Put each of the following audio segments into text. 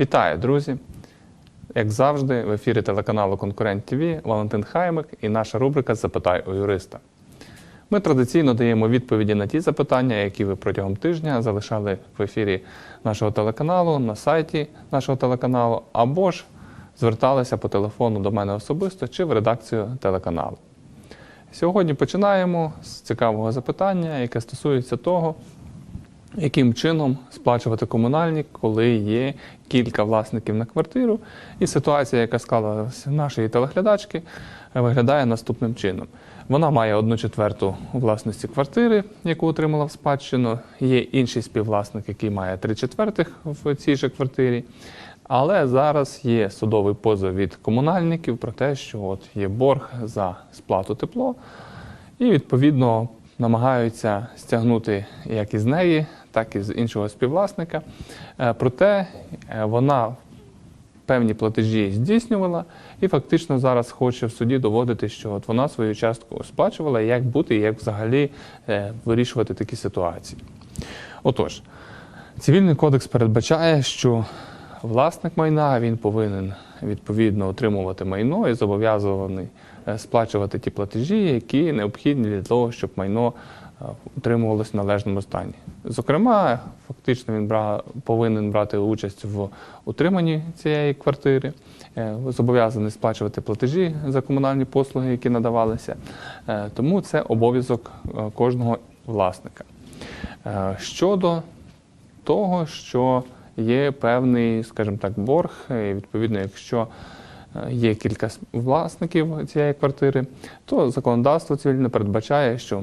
Вітаю, друзі! Як завжди, в ефірі телеканалу Конкурент ТВ Валентин Хаймик і наша рубрика Запитай у юриста. Ми традиційно даємо відповіді на ті запитання, які ви протягом тижня залишали в ефірі нашого телеканалу, на сайті нашого телеканалу, або ж зверталися по телефону до мене особисто чи в редакцію телеканалу. Сьогодні починаємо з цікавого запитання, яке стосується того, яким чином сплачувати комунальні, коли є кілька власників на квартиру. І ситуація, яка склалася нашої телеглядачки, виглядає наступним чином. Вона має одну четверту власності квартири, яку отримала в спадщину. Є інший співвласник, який має три четвертих в цій же квартирі. Але зараз є судовий позов від комунальників про те, що от є борг за сплату тепло, і відповідно намагаються стягнути як із неї, так і з іншого співвласника. Е, Проте е, вона певні платежі здійснювала і фактично зараз хоче в суді доводити, що от вона свою частку сплачувала, як бути, і як взагалі е, вирішувати такі ситуації. Отож, цивільний кодекс передбачає, що власник майна він повинен відповідно отримувати майно і зобов'язаний сплачувати ті платежі, які необхідні для того, щоб майно утримувалось в належному стані. Зокрема, фактично він бра, повинен брати участь в утриманні цієї квартири, е, зобов'язаний сплачувати платежі за комунальні послуги, які надавалися. Е, Тому це обов'язок е, кожного власника. Щодо того, що є певний, скажімо так, борг, і відповідно, якщо є кілька власників цієї квартири, то законодавство цивільне передбачає, що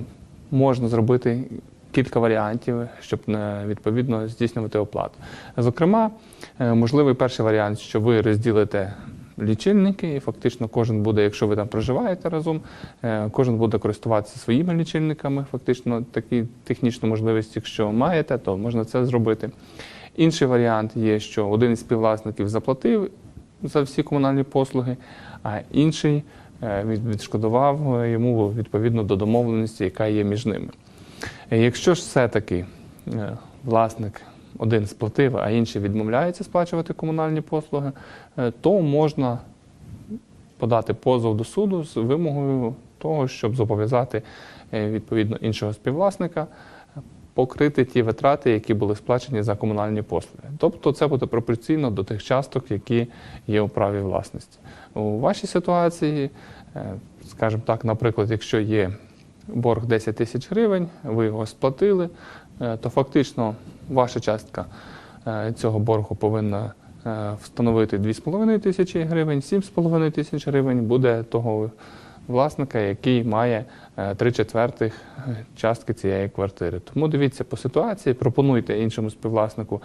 можна зробити кілька варіантів, щоб е, відповідно здійснювати оплату. Зокрема, е, можливий перший варіант, що ви розділите лічильники, і фактично кожен буде, якщо ви там проживаєте разом, е, кожен буде користуватися своїми лічильниками. Фактично, такі технічну можливість, якщо маєте, то можна це зробити. Інший варіант є, що один із співвласників заплатив за всі комунальні послуги, а інший відшкодував е, йому відповідно до домовленості, яка є між ними. Е, Якщо ж все-таки е, власник один сплатив, а інший відмовляється сплачувати комунальні послуги, то можна подати позов до суду з вимогою того, щоб зобов'язати відповідно іншого співвласника покрити ті витрати, які були сплачені за комунальні послуги. Тобто це буде пропорційно до тих часток, які є у праві власності. У вашій ситуації, е, скажімо так, наприклад, якщо є борг 10 тисяч гривень, ви його сплатили, е, то фактично ваша частка е, цього боргу повинна встановити 2,5 тисячі гривень, 7,5 тисяч гривень буде того власника, який має три четвертих е, частки цієї квартири. Тому дивіться по ситуації, пропонуйте іншому співвласнику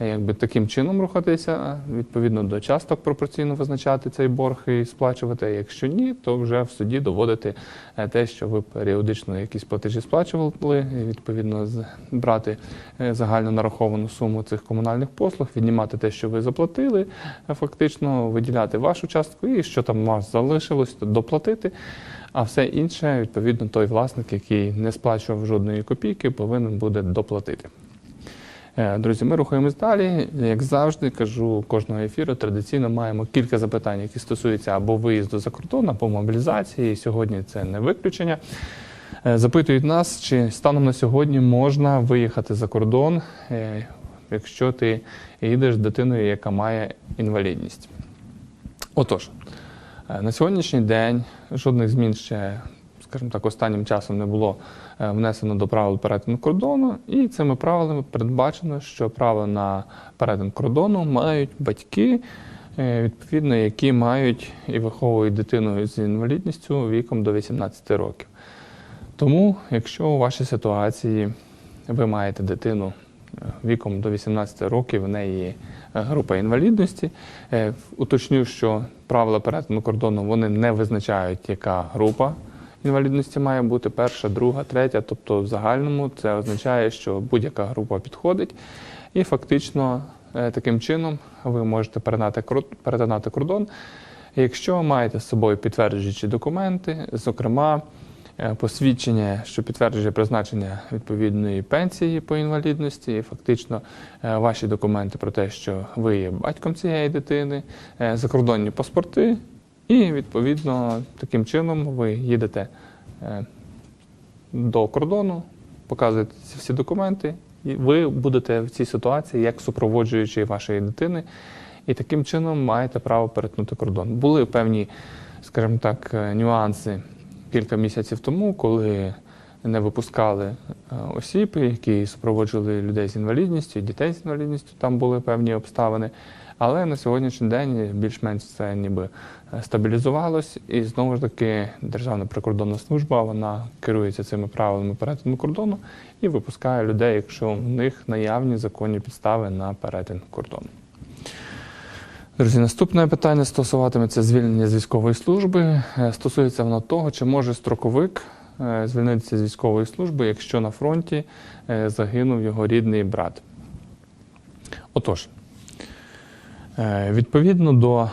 е, якби таким чином рухатися, е, відповідно до часток пропорційно визначати цей борг і сплачувати. А Якщо ні, то вже в суді доводити е, те, що ви періодично якісь платежі сплачували, і відповідно брати е, загально нараховану суму цих комунальних послуг, віднімати те, що ви заплатили, е, фактично виділяти вашу частку і що там у вас залишилось, доплатити. А все інше, відповідно, той власник, який не сплачував жодної копійки, повинен буде доплатити. Е, Друзі, ми рухаємось далі. Як завжди, кажу кожного ефіру, традиційно маємо кілька запитань, які стосуються або виїзду за кордон, або мобілізації. Сьогодні це не виключення. Е, Запитують нас, чи станом на сьогодні можна виїхати за кордон, е, якщо ти їдеш з дитиною, яка має інвалідність. Отож, на сьогоднішній день жодних змін ще, скажімо так, останнім часом не було е, внесено до правил перетину кордону, і цими правилами передбачено, що право на перетин кордону мають батьки, е, відповідно, які мають і виховують дитину з інвалідністю віком до 18 років. Тому, якщо у вашій ситуації ви маєте дитину віком до 18 років, в неї е, група інвалідності, е, уточню, що правила перетину кордону вони не визначають, яка група інвалідності має бути перша, друга, третя. Тобто, в загальному це означає, що будь-яка група підходить, і фактично е, таким чином ви можете перетинати кор- кордон, якщо маєте з собою підтверджуючі документи, зокрема посвідчення, що підтверджує призначення відповідної пенсії по інвалідності, і фактично е, ваші документи про те, що ви є батьком цієї дитини, е, закордонні паспорти, і відповідно таким чином ви їдете е, до кордону, показуєте всі документи, і ви будете в цій ситуації як супроводжуючий вашої дитини, і таким чином маєте право перетнути кордон. Були певні, скажімо так, е, нюанси кілька місяців тому, коли не випускали е, осіб, які супроводжували людей з інвалідністю, дітей з інвалідністю. Там були певні обставини. Але на сьогоднішній день більш-менш це ніби е, стабілізувалось, і знову ж таки Державна прикордонна служба вона керується цими правилами перетину кордону і випускає людей, якщо в них наявні законні підстави на перетин кордону. Друзі, наступне питання стосуватиметься звільнення з військової служби. Е, Стосується воно того, чи може строковик е, звільнитися з військової служби, якщо на фронті е, загинув його рідний брат. Отож, відповідно до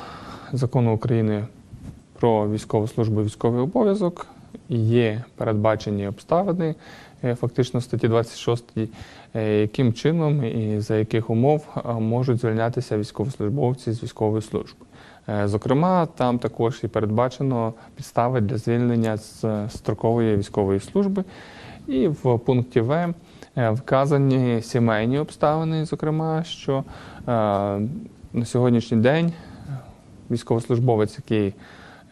закону України про військову службу і військовий обов'язок є передбачені обставини, е, фактично статті 26, е, яким чином і за яких умов е, можуть звільнятися військовослужбовці з військової служби. Зокрема, там також і передбачено підстави для звільнення з строкової військової служби. І в пункті В вказані сімейні обставини, зокрема, що на сьогоднішній день військовослужбовець, який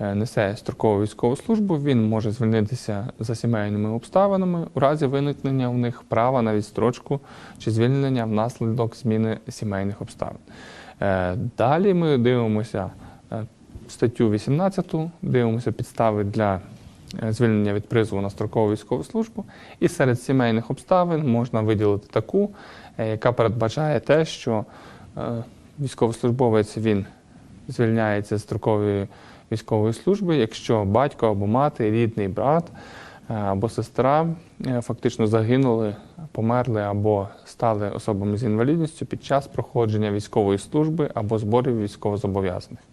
несе строкову військову службу, він може звільнитися за сімейними обставинами у разі виникнення у них права на відстрочку чи звільнення внаслідок зміни сімейних обставин. Е, Далі ми дивимося е, статтю 18, дивимося підстави для е, звільнення від призову на строкову військову службу. І серед сімейних обставин можна виділити таку, е, яка передбачає те, що е, військовослужбовець він звільняється з строкової військової служби, якщо батько або мати, рідний брат е, або сестра е, фактично загинули, померли або стали особами з інвалідністю під час проходження військової служби або зборів військовозобов'язаних.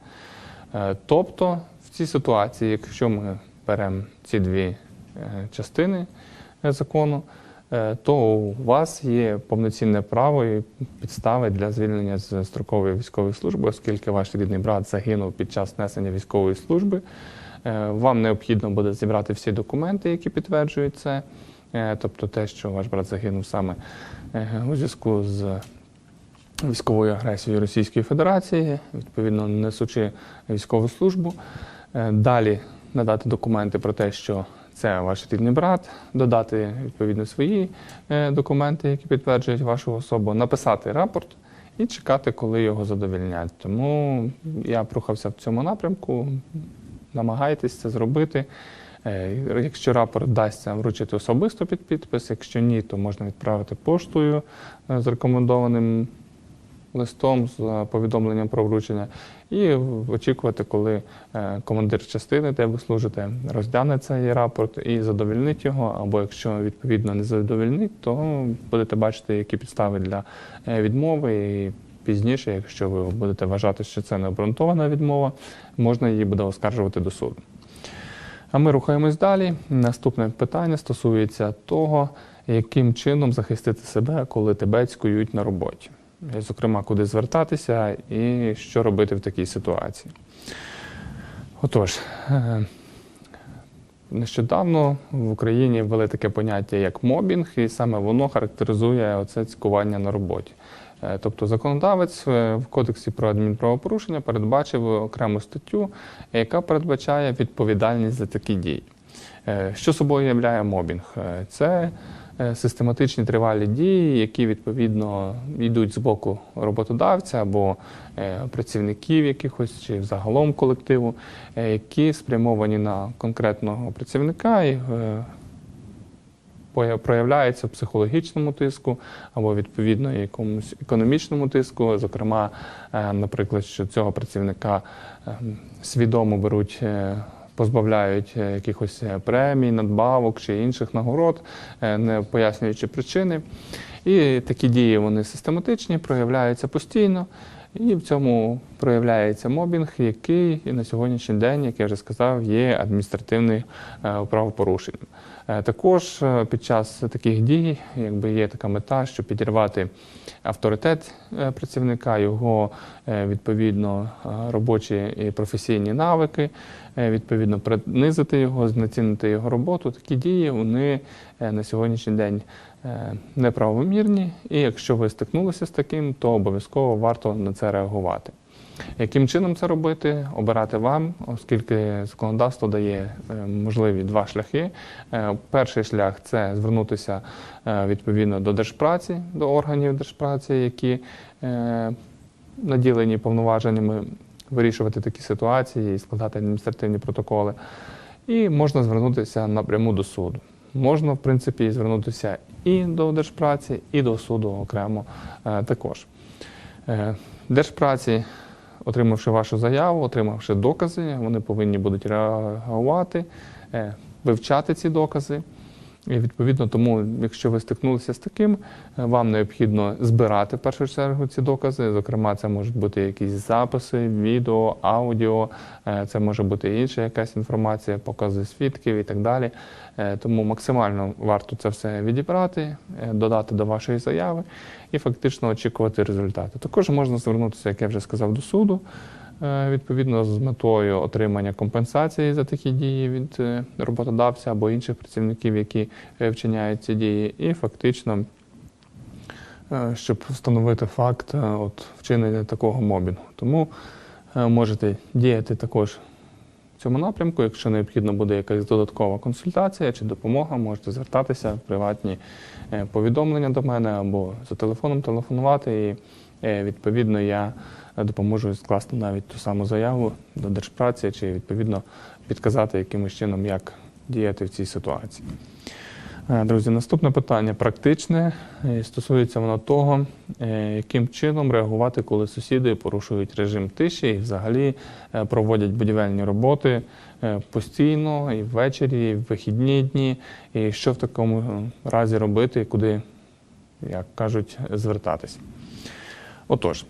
Е, Тобто, в цій ситуації, якщо ми беремо ці дві частини закону, то у вас є повноцінне право і підстави для звільнення з строкової військової служби, оскільки ваш рідний брат загинув під час несення військової служби. Е, Вам необхідно буде зібрати всі документи, які підтверджують це, Е, тобто те, що ваш брат загинув саме е, у зв'язку з військовою агресією Російської Федерації, відповідно несучи військову службу. Е, Далі надати документи про те, що це ваш рідний брат, додати відповідно свої е, документи, які підтверджують вашу особу, написати рапорт і чекати, коли його задовільнять. Тому я прухався в цьому напрямку. Намагайтесь це зробити. Е, Якщо рапорт вдасться вручити особисто під підпис, якщо ні, то можна відправити поштою е, з рекомендованим листом з повідомленням про вручення і очікувати, коли е, командир частини, де ви служите, розгляне цей рапорт і задовільнить його. Або якщо відповідно не задовільнить, то будете бачити, які підстави для е, відмови. І пізніше, якщо ви будете вважати, що це не обґрунтована відмова, можна її буде оскаржувати до суду. А ми рухаємось далі. Наступне питання стосується того, яким чином захистити себе, коли тебе цькують на роботі. І, Зокрема, куди звертатися і що робити в такій ситуації. Отож, е, нещодавно в Україні ввели таке поняття як мобінг, і саме воно характеризує оце цькування на роботі. Е, Тобто законодавець е, в Кодексі про адмінправопорушення передбачив окрему статтю, яка передбачає відповідальність за такі дії. Е, Що собою являє мобінг? Е, Це е, систематичні тривалі дії, які відповідно йдуть з боку роботодавця або е, працівників якихось чи взагалом колективу, е, які спрямовані на конкретного працівника і е, проявляється в психологічному тиску або відповідно якомусь економічному тиску. Зокрема, е, наприклад, що цього працівника е, свідомо беруть. Позбавляють е, якихось е, премій, надбавок чи інших нагород, е, не пояснюючи причини. І такі дії вони систематичні, проявляються постійно. І в цьому проявляється мобінг, який і на сьогоднішній день, як я вже сказав, є адміністративним правопорушенням. Також під час таких дій якби є така мета, щоб підірвати авторитет працівника, його відповідно робочі і професійні навики, відповідно принизити його, знецінити його роботу. Такі дії вони е, на сьогоднішній день е, неправомірні, і якщо ви стикнулися з таким, то обов'язково варто на це реагувати. Яким чином це робити? Обирати вам, оскільки законодавство дає е, можливі два шляхи. Е, Перший шлях це звернутися е, відповідно до держпраці, до органів держпраці, які е, наділені повноваженнями вирішувати такі ситуації і складати адміністративні протоколи. І можна звернутися напряму до суду. Можна, в принципі, звернутися і до держпраці, і до суду окремо е, також. Е, Держпраці, отримавши вашу заяву, отримавши докази, вони повинні будуть реагувати, е, вивчати ці докази. І відповідно тому, якщо ви стикнулися з таким, е, вам необхідно збирати в першу чергу ці докази. Зокрема, це можуть бути якісь записи, відео, аудіо, е, це може бути інша якась інформація, покази свідків і так далі. Е, Тому максимально варто це все відібрати, додати до вашої заяви і фактично очікувати результати. Також можна звернутися, як я вже сказав, до суду. Е, Відповідно, з метою отримання компенсації за такі дії від е, роботодавця або інших працівників, які е, вчиняють ці дії, і фактично, щоб встановити факт от, вчинення такого мобінгу. Тому можете діяти також в цьому напрямку. Якщо необхідно буде якась додаткова консультація чи допомога, можете звертатися в приватні повідомлення до мене або за телефоном телефонувати. І відповідно я допоможу скласти навіть ту саму заяву до держпраці, чи відповідно підказати якимось чином, як діяти в цій ситуації. Е, Друзі, наступне питання практичне. Е, Стосується воно того, е, яким чином реагувати, коли сусіди порушують режим тиші і взагалі е, проводять будівельні роботи е, постійно і ввечері, і в вихідні дні. І що в такому е, разі робити, і куди, як кажуть, звертатись. Отож, е,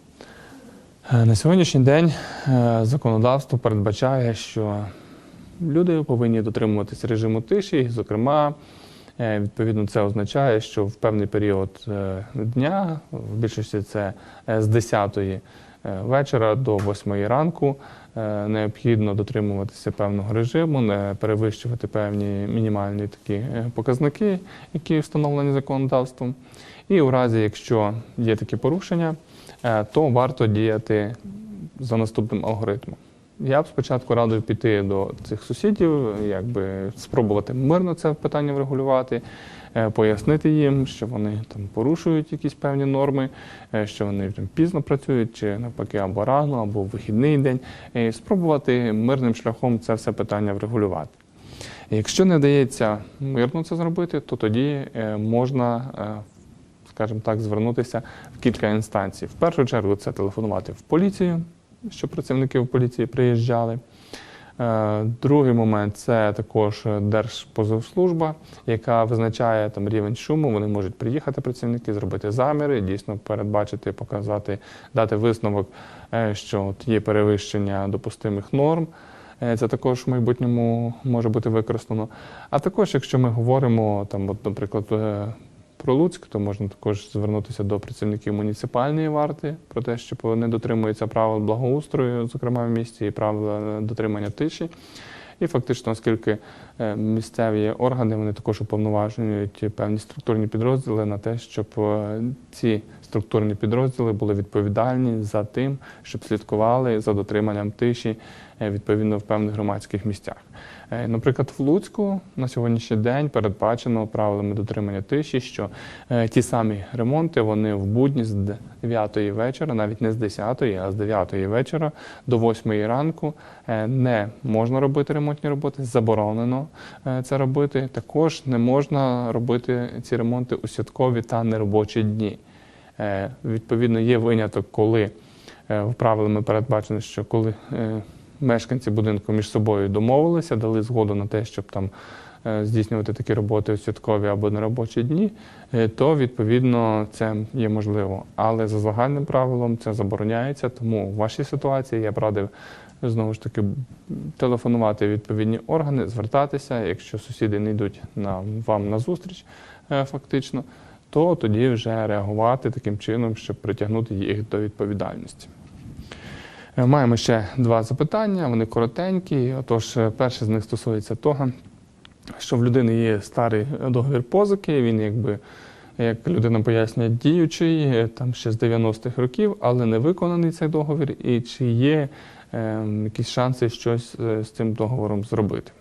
на сьогоднішній день е, законодавство передбачає, що люди повинні дотримуватись режиму тиші, зокрема. Е, Відповідно, це означає, що в певний період е, дня, в більшості це е, з 10 вечора до 8 ранку, е, необхідно дотримуватися певного режиму, не перевищувати певні мінімальні такі е, показники, які встановлені законодавством. І у разі, якщо є такі порушення, е, то варто діяти за наступним алгоритмом. Я б спочатку радив піти до цих сусідів, якби спробувати мирно це питання врегулювати, е, пояснити їм, що вони там порушують якісь певні норми, е, що вони там пізно працюють, чи навпаки, або рано, або в вихідний день, і спробувати мирним шляхом це все питання врегулювати. Якщо не вдається мирно це зробити, то тоді е, можна, е, скажімо так, звернутися в кілька інстанцій. В першу чергу це телефонувати в поліцію, щоб працівники в поліції приїжджали. Е, Другий момент це також Держпозовслужба, яка визначає там рівень шуму. Вони можуть приїхати працівники, зробити заміри, дійсно передбачити, показати, дати висновок, е, що от є перевищення допустимих норм. Е, Це також в майбутньому може бути використано. А також, якщо ми говоримо там, от, наприклад, про Луцьк, то можна також звернутися до працівників муніципальної варти про те, що не дотримуються правил благоустрою, зокрема в місті, і правил дотримання тиші. І фактично, оскільки е, місцеві органи вони також уповноважують певні структурні підрозділи на те, щоб е, ці структурні підрозділи були відповідальні за тим, щоб слідкували за дотриманням тиші відповідно в певних громадських місцях. Е, Наприклад, в Луцьку на сьогоднішній день передбачено правилами дотримання тиші, що е, ті самі ремонти вони в будні з 9 вечора, навіть не з 10, а з 9 вечора до 8 ранку е, не можна робити ремонтні роботи, заборонено е, це робити. Також не можна робити ці ремонти у святкові та неробочі дні. Е, Відповідно, є виняток, коли е, правилами передбачено, що коли е, мешканці будинку між собою домовилися, дали згоду на те, щоб там е, здійснювати такі роботи у святкові або неробочі дні, е, то відповідно це є можливо. Але за загальним правилом це забороняється. Тому в вашій ситуації я б радив знову ж таки телефонувати відповідні органи, звертатися. Якщо сусіди не йдуть на вам на зустріч, е, фактично, то тоді вже реагувати таким чином, щоб притягнути їх до відповідальності. Е, Маємо ще два запитання, вони коротенькі. Отож, е, перше з них стосується того, що в людини є старий договір позики, він якби. Як людина пояснює, діючий е, там ще з 90-х років, але не виконаний цей договір, і чи є е, якісь шанси щось е, з цим договором зробити.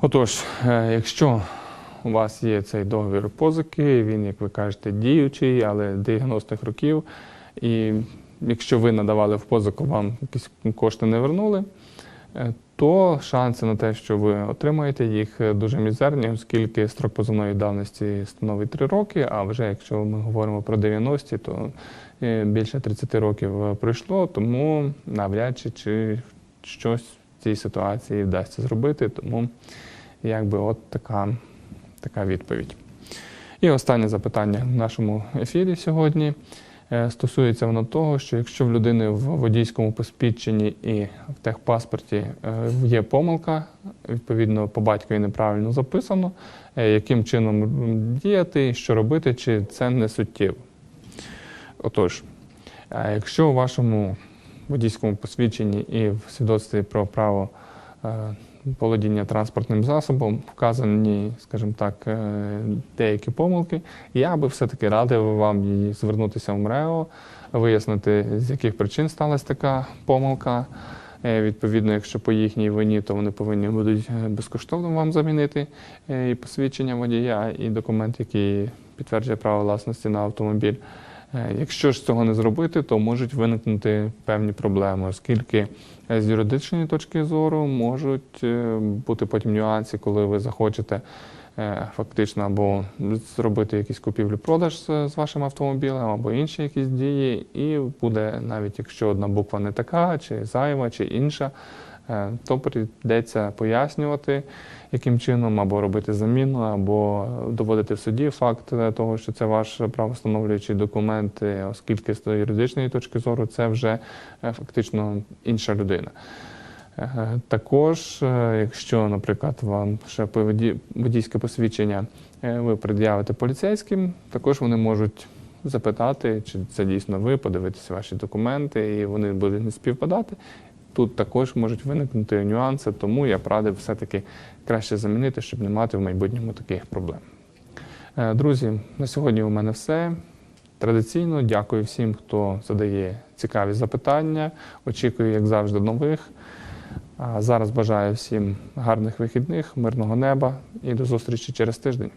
Отож, е, якщо у вас є цей договір позики, він, як ви кажете, діючий, але 90-х років, і якщо ви надавали в позику, вам якісь кошти не вернули, е, то шанси на те, що ви отримаєте їх е, дуже мізерні, оскільки строк позовної давності становить 3 роки, а вже якщо ми говоримо про 90-ті, то е, більше 30 років пройшло, тому навряд чи, чи щось в цій ситуації вдасться зробити. Тому якби от така, така відповідь. І останнє запитання в нашому ефірі сьогодні. Е, Стосується воно того, що якщо в людини в водійському посвідченні і в техпаспорті е, є помилка, відповідно по батькові неправильно записано, е, яким чином діяти, що робити, чи це не суттєво. Отож, якщо у вашому водійському посвідченні і в свідоцтві про право володіння транспортним засобом вказані, скажімо так, е, деякі помилки, я би все-таки радив вам звернутися в МРЕО, вияснити, з яких причин сталася така помилка. Е, Відповідно, якщо по їхній вині, то вони повинні будуть е, безкоштовно вам замінити і посвідчення водія, і документ, який підтверджує право власності на автомобіль. Е, Якщо ж цього не зробити, то можуть виникнути певні проблеми, оскільки е, з юридичної точки зору можуть е, бути потім нюанси, коли ви захочете фактично або зробити якісь купівлю-продаж з, вашим автомобілем, або інші якісь дії, і буде навіть якщо одна буква не така, чи зайва, чи інша, то прийдеться пояснювати, яким чином, або робити заміну, або доводити в суді факт е, того, що це ваш правостановлюючий документ, е, оскільки з юридичної точки зору це вже е, фактично інша людина. Е, Також, е, якщо, наприклад, вам ще водійське посвідчення е, ви пред'явите поліцейським, також вони можуть запитати, чи це дійсно ви, подивитися ваші документи, і вони будуть не співпадати. Тут також можуть виникнути нюанси, тому я б радив все-таки краще замінити, щоб не мати в майбутньому таких проблем. Е, Друзі, на сьогодні у мене все. Традиційно дякую всім, хто задає цікаві запитання. Очікую, як завжди, нових. А зараз бажаю всім гарних вихідних, мирного неба і до зустрічі через тиждень.